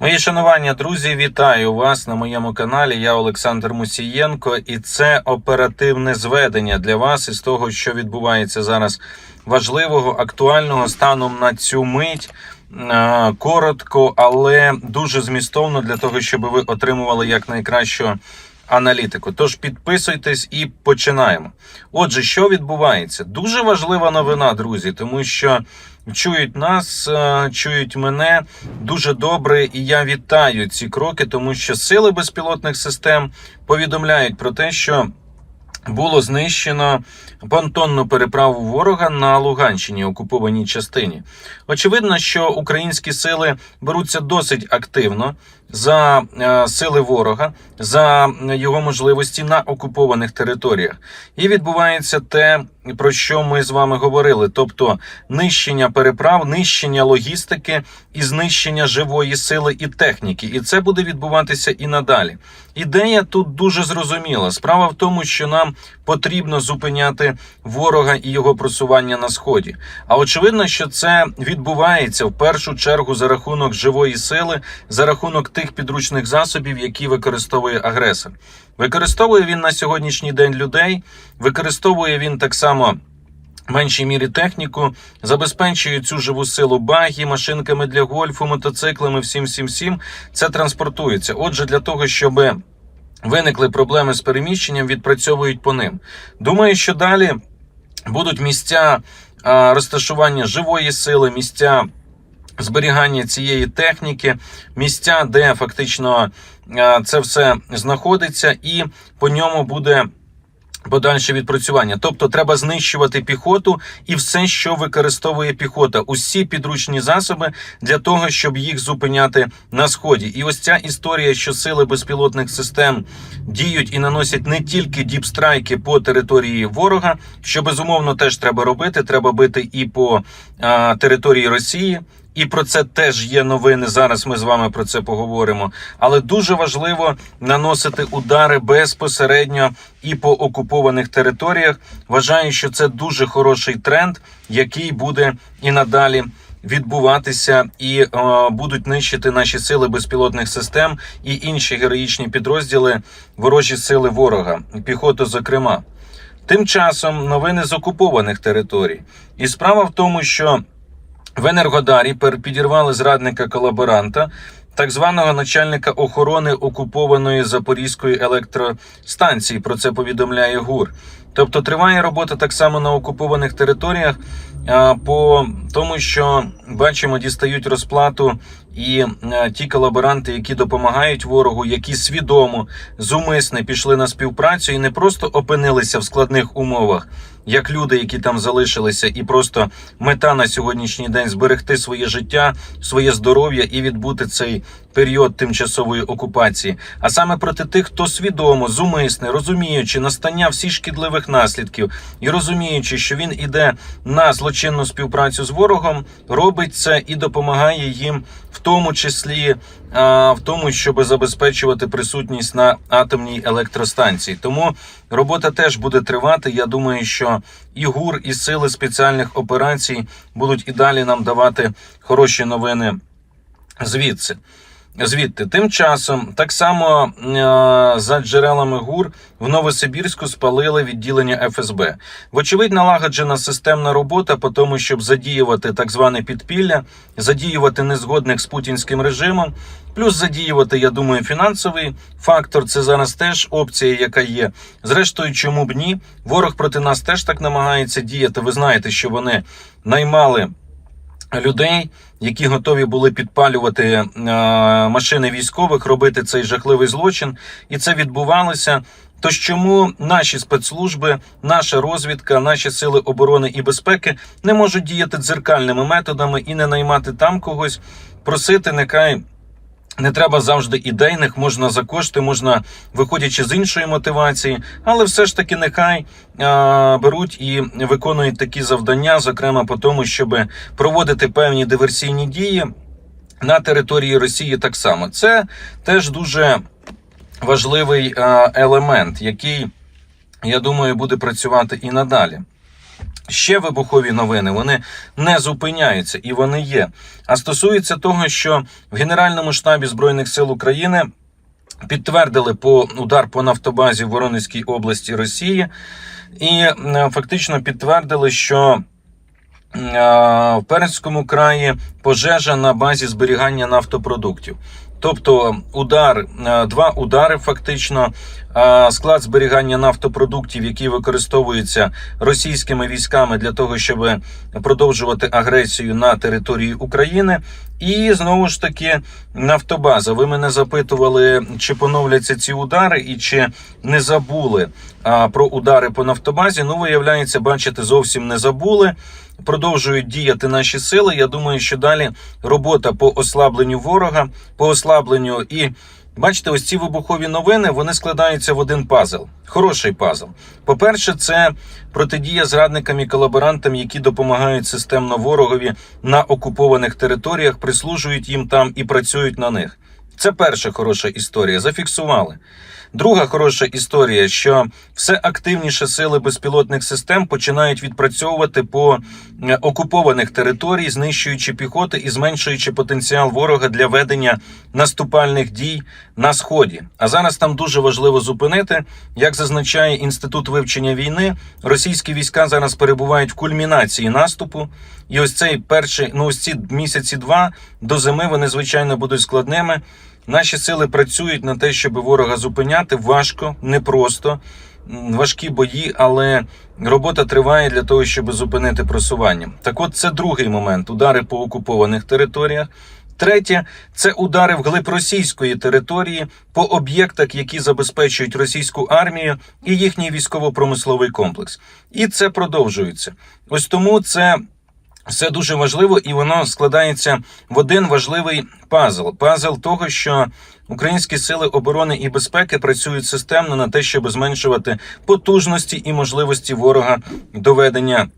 Мої шанування, друзі, вітаю вас на моєму каналі. Я Олександр Мусієнко, і це оперативне зведення для вас із того, що відбувається зараз важливого, актуального станом на цю мить. Е, Коротко, але дуже змістовно для того, щоб ви отримували якнайкращу аналітику. Тож підписуйтесь і починаємо. Отже, що відбувається? Дуже важлива новина, друзі, тому що чують нас, е, чують мене дуже добре, і я вітаю ці кроки, тому що сили безпілотних систем повідомляють про те, що було знищено понтонну переправу ворога на Луганщині, окупованій частині. Очевидно, що українські сили беруться досить активно за е, сили ворога, за його можливості на окупованих територіях. І відбувається те, про що ми з вами говорили: тобто нищення переправ, нищення логістики і знищення живої сили і техніки. І це буде відбуватися і надалі. Ідея тут дуже зрозуміла. Справа в тому, що нам потрібно зупиняти ворога і його просування на сході. А очевидно, що це відбувається в першу чергу за рахунок живої сили, за рахунок тих підручних засобів, які використовує агресор. Використовує він на сьогоднішній день людей, використовує він так само. В Меншій мірі техніку забезпечує цю живу силу багі, машинками для гольфу, мотоциклами, всім, всім, всім. Це транспортується. Отже, для того, щоб виникли проблеми з переміщенням, відпрацьовують по ним. Думаю, що далі будуть місця розташування живої сили, місця зберігання цієї техніки, місця, де фактично це все знаходиться, і по ньому буде. Подальше відпрацювання, тобто треба знищувати піхоту і все, що використовує піхота, усі підручні засоби для того, щоб їх зупиняти на сході. І ось ця історія, що сили безпілотних систем діють і наносять не тільки діпстрайки по території ворога, що безумовно теж треба робити. Треба бити і по а, території Росії. І про це теж є новини. Зараз ми з вами про це поговоримо. Але дуже важливо наносити удари безпосередньо і по окупованих територіях. Вважаю, що це дуже хороший тренд, який буде і надалі відбуватися, і е, будуть нищити наші сили безпілотних систем і інші героїчні підрозділи ворожі сили ворога, піхоту, зокрема. Тим часом новини з окупованих територій. І справа в тому, що в Енергодарі підірвали зрадника колаборанта, так званого начальника охорони окупованої Запорізької електростанції. Про це повідомляє ГУР. Тобто триває робота так само на окупованих територіях, по тому, що бачимо, дістають розплату і е, ті колаборанти, які допомагають ворогу, які свідомо зумисне пішли на співпрацю і не просто опинилися в складних умовах, як люди, які там залишилися, і просто мета на сьогоднішній день зберегти своє життя, своє здоров'я і відбути цей період тимчасової окупації, а саме проти тих, хто свідомо, зумисне, розуміючи настання всіх шкідливих наслідків і розуміючи, що він іде на злочинну співпрацю з ворогом, робить це і допомагає їм, в тому числі а, в тому, щоб забезпечувати присутність на атомній електростанції. Тому робота теж буде тривати. Я думаю, що і ГУР, і сили спеціальних операцій будуть і далі нам давати хороші новини звідси. Звідти тим часом, так само е, за джерелами ГУР в Новосибірську спалили відділення ФСБ. Вочевидь, налагоджена системна робота по тому, щоб задіювати так зване підпілля, задіювати незгодних з путінським режимом, плюс задіювати, я думаю, фінансовий фактор. Це зараз теж опція, яка є. Зрештою, чому б ні? Ворог проти нас теж так намагається діяти. Ви знаєте, що вони наймали людей, які готові були підпалювати е, машини військових, робити цей жахливий злочин, і це відбувалося. Тож чому наші спецслужби, наша розвідка, наші сили оборони і безпеки не можуть діяти дзеркальними методами і не наймати там когось, просити, нехай не треба завжди ідейних, можна за кошти, можна виходячи з іншої мотивації, але все ж таки нехай а, беруть і виконують такі завдання, зокрема по тому, щоб проводити певні диверсійні дії на території Росії. Так само це теж дуже важливий а, елемент, який я думаю буде працювати і надалі. Ще вибухові новини вони не зупиняються і вони є. А стосується того, що в Генеральному штабі Збройних сил України підтвердили по удар по нафтобазі в Воронезькій області Росії, і е, фактично підтвердили, що е, в Перецькому краї пожежа на базі зберігання нафтопродуктів. Тобто удар, е, два удари, фактично, склад зберігання нафтопродуктів, які використовуються російськими військами для того, щоб продовжувати агресію на території України. І знову ж таки нафтобаза. Ви мене запитували, чи поновляться ці удари, і чи не забули а, про удари по нафтобазі. Ну, виявляється, бачите, зовсім не забули. Продовжують діяти наші сили. Я думаю, що далі робота по ослабленню ворога, по ослабленню і. Бачите, ось ці вибухові новини вони складаються в один пазл. Хороший пазл. По-перше, це протидія зрадникам і колаборантам, які допомагають системно ворогові на окупованих територіях, прислужують їм там і працюють на них. Це перша хороша історія. Зафіксували. Друга хороша історія, що все активніше сили безпілотних систем починають відпрацьовувати по е, окупованих територій, знищуючи піхоти і зменшуючи потенціал ворога для ведення наступальних дій на сході. А зараз там дуже важливо зупинити, як зазначає інститут вивчення війни, російські війська зараз перебувають в кульмінації наступу. І ось цей перший, ну ось ці місяці два до зими вони звичайно будуть складними. Наші сили працюють на те, щоб ворога зупиняти. Важко, непросто, важкі бої, але робота триває для того, щоб зупинити просування. Так, от це другий момент: удари по окупованих територіях. Третє це удари вглиб російської території по об'єктах, які забезпечують російську армію і їхній військово-промисловий комплекс. І це продовжується. Ось тому це все дуже важливо, і воно складається в один важливий пазл. Пазл того, що українські сили оборони і безпеки працюють системно на те, щоб зменшувати потужності і можливості ворога до ведення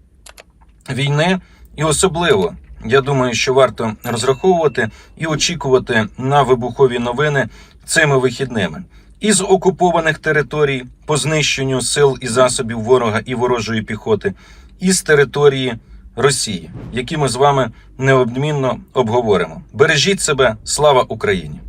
війни, і особливо. Я думаю, що варто розраховувати і очікувати на вибухові новини цими вихідними із окупованих територій по знищенню сил і засобів ворога і ворожої піхоти, і з території Росії, які ми з вами неодмінно обговоримо. Бережіть себе, слава Україні!